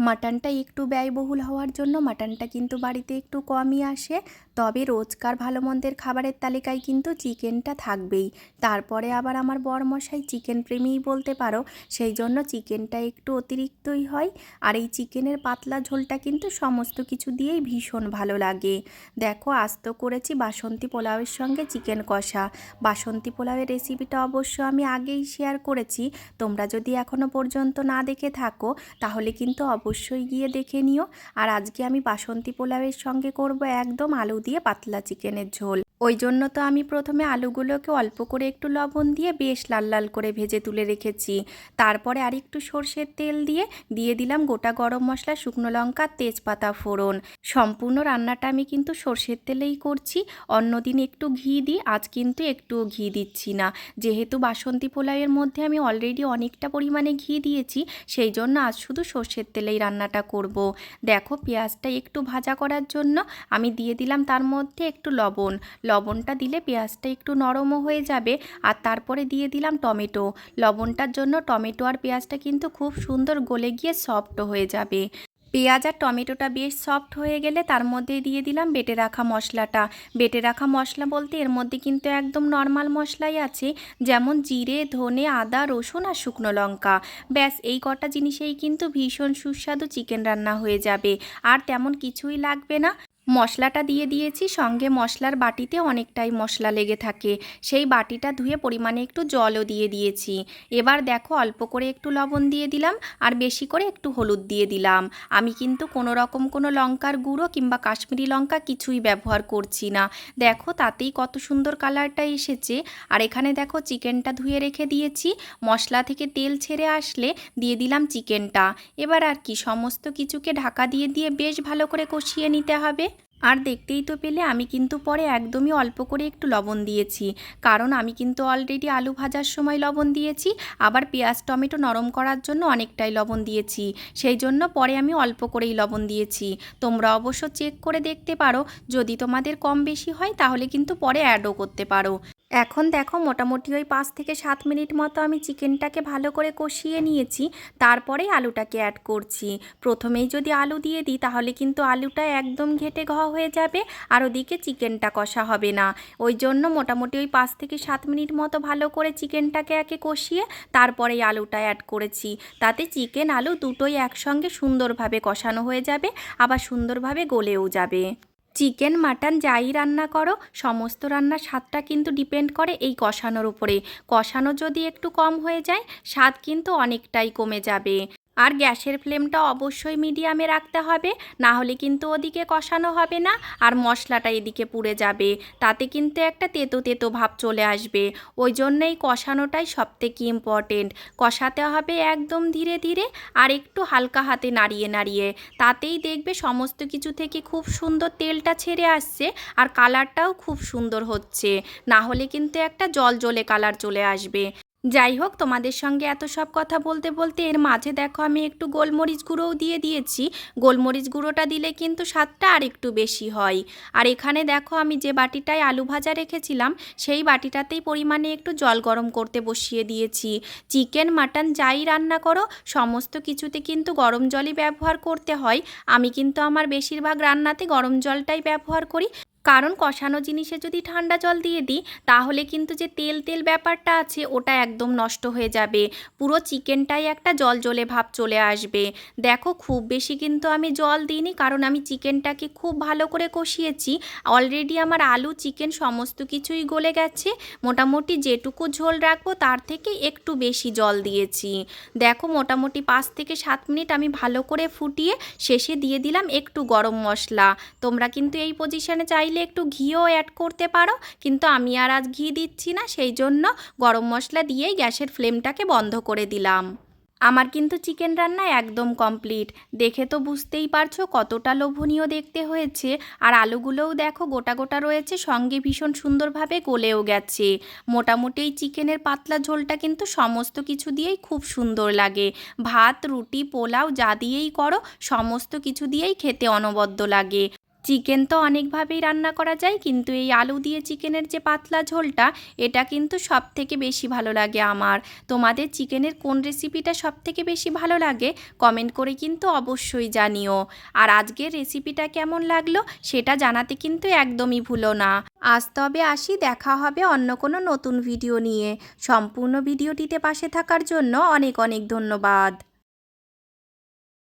মাটনটা একটু ব্যয়বহুল হওয়ার জন্য মাটনটা কিন্তু বাড়িতে একটু কমই আসে। তবে রোজকার ভালো মন্দের খাবারের তালিকায় কিন্তু চিকেনটা থাকবেই। তারপরে আবার আমার বরমশাই চিকেন প্রেমীই বলতে পারো, সেই জন্য চিকেনটা একটু অতিরিক্তই হয়। আর এই চিকেনের পাতলা ঝোলটা কিন্তু সমস্ত কিছু দিয়েই ভীষণ ভালো লাগে। দেখো আস্ত করেছি বাসন্তী পোলাওয়ের সঙ্গে চিকেন কষা। বাসন্তী পোলাওয়ের রেসিপিটা অবশ্য আমি আগেই শেয়ার করেছি। তোমরা যদি এখনও পর্যন্ত না দেখে থাকো, তাহলে কিন্তু অবশ্যই গিয়ে দেখে নিও। আর আজকে আমি বাসন্তী পোলাওয়ের সঙ্গে করব একদম আলু দিয়ে পাতলা চিকেনের ঝোল। ওই জন্য তো আমি প্রথমে আলুগুলোকে অল্প করে একটু লবণ দিয়ে বেশ লাল লাল করে ভেজে তুলে রেখেছি। তারপরে আর একটু সর্ষের তেল দিয়ে দিয়ে দিলাম গোটা গরম মশলা, শুকনো লঙ্কা, তেজপাতা ফোড়ন। সম্পূর্ণ রান্নাটা আমি কিন্তু সর্ষের তেলেই করছি। অন্যদিন একটু ঘি দিই, আজ কিন্তু একটুও ঘি দিচ্ছি না। যেহেতু বাসন্তী পোলাওয়ের মধ্যে আমি অলরেডি অনেকটা পরিমাণে ঘি দিয়েছি, সেই জন্য আজ শুধু সর্ষের তেলেই রান্নাটা করব। দেখো, পেঁয়াজটা একটু ভাজা করার জন্য আমি দিয়ে দিলাম তার মধ্যে একটু লবণ। লবণটা দিলে পেঁয়াজটা একটু নরমও হয়ে যাবে আর তারপরে দিয়ে দিলাম টমেটো। লবণটার জন্য টমেটো আর পেঁয়াজটা কিন্তু খুব সুন্দর গলে গিয়ে সফট হয়ে যাবে। পেঁয়াজ আর টমেটোটা বেশ সফট হয়ে গেলে তার মধ্যে দিয়ে দিলাম বেটে রাখা মশলাটা। বেটে রাখা মশলা বলতে এর মধ্যে কিন্তু একদম নর্মাল মশলাই আছে, যেমন জিরে, ধনে, আদা, রসুন আর শুকনো লঙ্কা। ব্যাস, এই কটা জিনিসেই কিন্তু ভীষণ সুস্বাদু চিকেন রান্না হয়ে যাবে। আর তেমন কিছুই লাগবে না। মশলাটা দিয়ে দিয়েছি, সঙ্গে মশলার বাটিতে অনেকটাই মশলা লেগে থাকে। সেই বাটিটা ধুয়ে পরিমাণে একটু জলও দিয়ে দিয়েছি। এবার দেখো অল্প করে একটু লবণ দিয়ে দিলাম আর বেশি করে একটু হলুদ দিয়ে দিলাম। আমি কিন্তু কোনো রকম কোনো লঙ্কার গুঁড়ো কিংবা কাশ্মীরি লঙ্কা কিছুই ব্যবহার করছি না। দেখো তাতেই কত সুন্দর কালারটা এসেছে। আর এখানে দেখো চিকেনটা ধুয়ে রেখে দিয়েছি। মশলা থেকে তেল ছেড়ে আসলে দিয়ে দিলাম চিকেনটা। এবার আর কি, সমস্ত কিছুকে ঢাকা দিয়ে দিয়ে বেশ ভালো করে কষিয়ে নিতে হবে। আর দেখতেই তো পেলে আমি কিন্তু পরে একদমই অল্প করে একটু লবণ দিয়েছি। কারণ আমি কিন্তু অলরেডি আলু ভাজার সময় লবণ দিয়েছি, আবার পেঁয়াজ, টমেটো নরম করার জন্য অনেকটাই লবণ দিয়েছি। সেই জন্য পরে আমি অল্প করেই লবণ দিয়েছি। তোমরা অবশ্য চেক করে দেখতে পারো, যদি তোমাদের কম বেশি হয় তাহলে কিন্তু পরে অ্যাডও করতে পারো। এখন দেখো মোটামুটি ওই পাঁচ থেকে সাত মিনিট মতো আমি চিকেনটাকে ভালো করে কষিয়ে নিয়েছি তারপরে আলুটাকে অ্যাড করছি। প্রথমেই যদি আলু দিয়ে দিই, তাহলে কিন্তু আলুটা একদম ঘেটে ঘ হয়ে যাবে আর ওদিকে চিকেনটা কষা হবে না। ওই জন্য মোটামুটি ওই পাঁচ থেকে সাত মিনিট মতো ভালো করে চিকেনটাকে একে কষিয়ে তারপরে আলুটা অ্যাড করেছি। তাতে চিকেন, আলু দুটোই একসঙ্গে সুন্দরভাবে কষানো হয়ে যাবে, আবার সুন্দরভাবে গলেও যাবে। চিকেন, মাটন যাই রান্না করো, সমস্ত রান্নার স্বাদটা কিন্তু ডিপেন্ড করে এই কষানোর উপরে। কষানো যদি একটু কম হয়ে যায়, স্বাদ কিন্তু অনেকটাই কমে যাবে। আর গ্যাসের ফ্লেমটা অবশ্যই মিডিয়ামে রাখতে হবে না হলে কিন্তু ওদিকে কষানো হবে না আর মশলাটা এদিকে পুড়ে যাবে, তাতে কিন্তু একটা তেতো তেতো ভাব চলে আসবে। ওই জন্যই কষানোটাই সবথেকে ইম্পর্টেন্ট কষাতে হবে একদম ধীরে ধীরে আর একটু হালকা হাতে নাড়িয়ে নাড়িয়ে, তাতেই দেখবে সমস্ত কিছু থেকে খুব সুন্দর তেলটা ছেড়ে আসছে আর কালারটাও খুব সুন্দর হচ্ছে না হলে কিন্তু একটা জল জলে কালার চলে আসবে। যাই হোক, তোমাদের সঙ্গে এত সব কথা বলতে বলতে এর মাঝে দেখো আমি একটু গোলমরিচ গুঁড়োও দিয়ে দিয়েছি। গোলমরিচ গুঁড়োটা দিলে কিন্তু স্বাদটা আর একটু বেশি হয়। আর এখানে দেখো আমি যে বাটিটায় আলু ভাজা রেখেছিলাম, সেই বাটিটাতেই পরিমাণে একটু জল গরম করতে বসিয়ে দিয়েছি। চিকেন, মাটন যাই রান্না করো, সমস্ত কিছুতে কিন্তু গরম জলই ব্যবহার করতে হয়। আমি কিন্তু আমার বেশিরভাগ রান্নাতে গরম জলটাই ব্যবহার করি। কারণ কষানো জিনিসে যদি ঠান্ডা জল দিয়ে দিই, তাহলে কিন্তু যে তেল তেল ব্যাপারটা আছে, ওটা একদম নষ্ট হয়ে যাবে। পুরো চিকেনটাই একটা জল জলে ভাব চলে আসবে। দেখো, খুব বেশি কিন্তু আমি জল দিইনি, কারণ আমি চিকেনটাকে খুব ভালো করে কষিয়েছি। অলরেডি আমার আলু, চিকেন সমস্ত কিছুই গলে গেছে। মোটামুটি যেটুকু ঝোল রাখব, তার থেকে একটু বেশি জল দিয়েছি। দেখো, মোটামুটি পাঁচ থেকে সাত মিনিট আমি ভালো করে ফুটিয়ে শেষে দিয়ে দিলাম একটু গরম মশলা। তোমরা কিন্তু এই পজিশনে চাই চাইলে একটু ঘিও অ্যাড করতে পারো, কিন্তু আমি আর আজ ঘি দিচ্ছি না, সেই জন্য গরম মশলা দিয়েই গ্যাসের ফ্লেমটাকে বন্ধ করে দিলাম। আমার কিন্তু চিকেন রান্না একদম কমপ্লিট। দেখে তো বুঝতেই পারছ কতটা লোভনীয় দেখতে হয়েছে। আর আলুগুলোও দেখো গোটা গোটা রয়েছে, সঙ্গে ভীষণ সুন্দরভাবে গলেও গেছে। মোটামুটি এই চিকেনের পাতলা ঝোলটা কিন্তু সমস্ত কিছু দিয়েই খুব সুন্দর লাগে। ভাত, রুটি, পোলাও যা দিয়েই করো, সমস্ত কিছু দিয়েই খেতে অনবদ্য লাগে। চিকেন তো অনেকভাবেই রান্না করা যায়, কিন্তু এই আলু দিয়ে চিকেনের যে পাতলা ঝোলটা, এটা কিন্তু সব থেকে বেশি ভালো লাগে আমার। তোমাদের চিকেনের কোন রেসিপিটা সব থেকে বেশি ভালো লাগে, কমেন্ট করে কিন্তু অবশ্যই জানিও। আর আজকের রেসিপিটা কেমন লাগল, সেটা জানাতে কিন্তু একদমই ভুলো না। আজ তবে আসি, দেখা হবে অন্য কোনো নতুন ভিডিও নিয়ে। সম্পূর্ণ ভিডিওটিতে পাশে থাকার জন্য অনেক অনেক ধন্যবাদ।